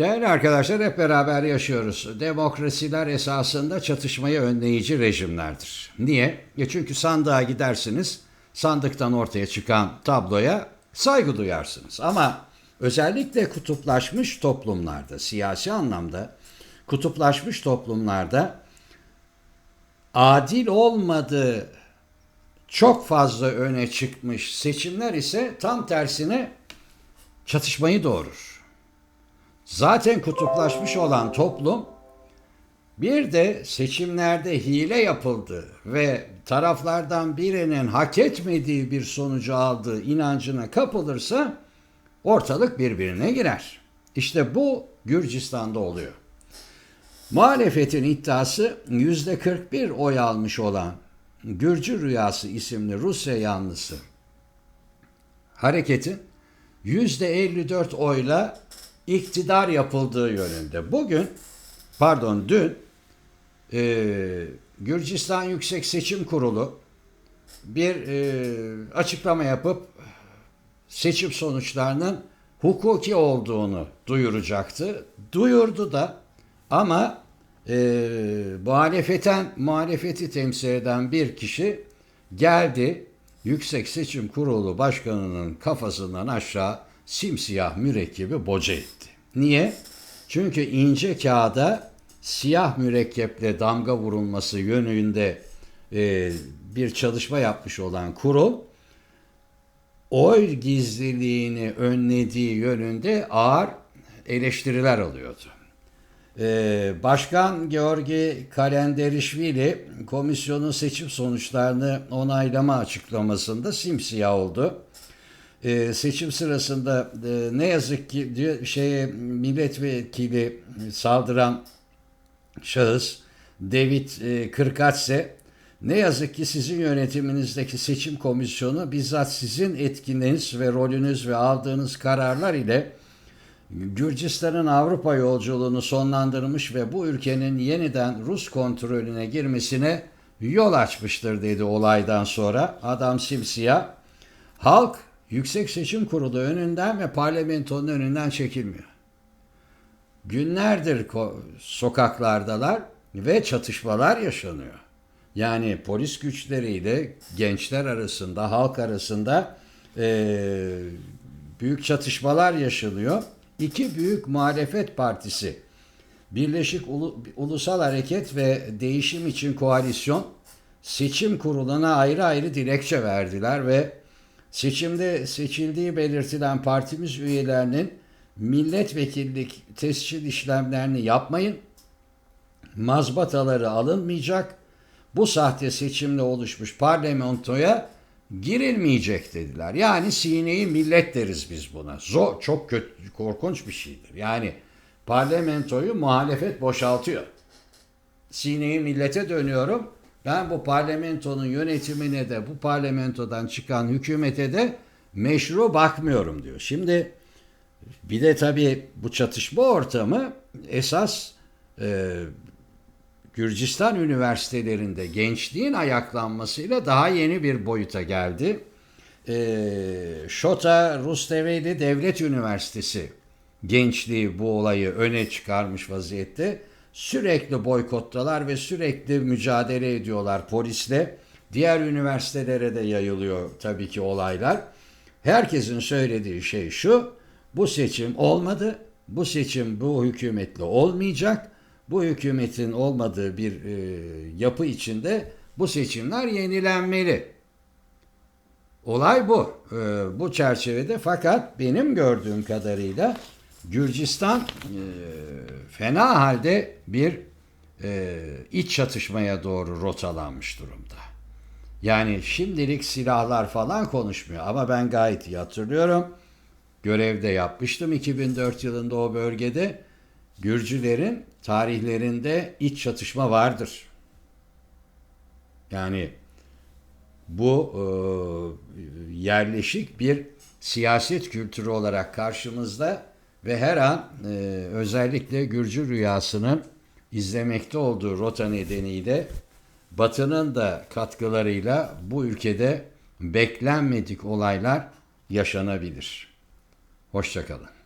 Değerli arkadaşlar hep beraber yaşıyoruz. Demokrasiler esasında çatışmayı önleyici rejimlerdir. Niye? E çünkü sandığa gidersiniz, sandıktan ortaya çıkan tabloya saygı duyarsınız. Ama özellikle kutuplaşmış toplumlarda, siyasi anlamda kutuplaşmış toplumlarda adil olmadığı çok fazla öne çıkmış seçimler ise tam tersine çatışmayı doğurur. Zaten kutuplaşmış olan toplum bir de seçimlerde hile yapıldı ve taraflardan birinin hak etmediği bir sonucu aldığı inancına kapılırsa ortalık birbirine girer. İşte bu Gürcistan'da oluyor. Muhalefetin iddiası %41 oy almış olan Gürcü Rüyası isimli Rusya yanlısı hareketin %54 oyla iktidar yapıldığı yönünde. Bugün, pardon dün e, Gürcistan Yüksek Seçim Kurulu bir e, açıklama yapıp seçim sonuçlarının hukuki olduğunu duyuracaktı. Duyurdu da ama e, muhalefeten muhalefeti temsil eden bir kişi geldi Yüksek Seçim Kurulu Başkanı'nın kafasından aşağı simsiyah mürekkebi boca etti. Niye? Çünkü ince kağıda siyah mürekkeple damga vurulması yönünde e, bir çalışma yapmış olan kurul oy gizliliğini önlediği yönünde ağır eleştiriler alıyordu. Ee, Başkan Georgi Kalenderişvili komisyonun seçim sonuçlarını onaylama açıklamasında simsiyah oldu. Ee, seçim sırasında e, ne yazık ki diyor, şeye milletvekili saldıran şahıs David e, Kırkatse ne yazık ki sizin yönetiminizdeki seçim komisyonu bizzat sizin etkiniz ve rolünüz ve aldığınız kararlar ile Gürcistan'ın Avrupa yolculuğunu sonlandırmış ve bu ülkenin yeniden Rus kontrolüne girmesine yol açmıştır dedi olaydan sonra. Adam simsiyah. Halk Yüksek Seçim Kurulu önünden ve parlamentonun önünden çekilmiyor. Günlerdir sokaklardalar ve çatışmalar yaşanıyor. Yani polis güçleriyle gençler arasında, halk arasında e, büyük çatışmalar yaşanıyor. İki büyük muhalefet partisi, Birleşik Ulu, Ulusal Hareket ve Değişim için Koalisyon, seçim kuruluna ayrı ayrı dilekçe verdiler ve seçimde seçildiği belirtilen partimiz üyelerinin milletvekillik tescil işlemlerini yapmayın, mazbataları alınmayacak, bu sahte seçimle oluşmuş parlamentoya girilmeyecek dediler. Yani sineyi millet deriz biz buna. Zor, çok kötü, korkunç bir şeydir. Yani parlamentoyu muhalefet boşaltıyor. Sineyi millete dönüyorum. Ben bu parlamentonun yönetimine de bu parlamentodan çıkan hükümete de meşru bakmıyorum diyor. Şimdi bir de tabii bu çatışma ortamı esas e, Gürcistan üniversitelerinde gençliğin ayaklanmasıyla daha yeni bir boyuta geldi. E, Şota Rusteveli Devlet Üniversitesi gençliği bu olayı öne çıkarmış vaziyette. Sürekli boykottalar ve sürekli mücadele ediyorlar polisle. Diğer üniversitelere de yayılıyor tabii ki olaylar. Herkesin söylediği şey şu, bu seçim olmadı, bu seçim bu hükümetle olmayacak bu hükümetin olmadığı bir e, yapı içinde bu seçimler yenilenmeli. Olay bu. E, bu çerçevede fakat benim gördüğüm kadarıyla Gürcistan e, fena halde bir e, iç çatışmaya doğru rotalanmış durumda. Yani şimdilik silahlar falan konuşmuyor ama ben gayet iyi hatırlıyorum. Görevde yapmıştım 2004 yılında o bölgede. Gürcülerin tarihlerinde iç çatışma vardır. Yani bu e, yerleşik bir siyaset kültürü olarak karşımızda ve her an e, özellikle Gürcü rüyasının izlemekte olduğu rota nedeniyle Batı'nın da katkılarıyla bu ülkede beklenmedik olaylar yaşanabilir. Hoşçakalın.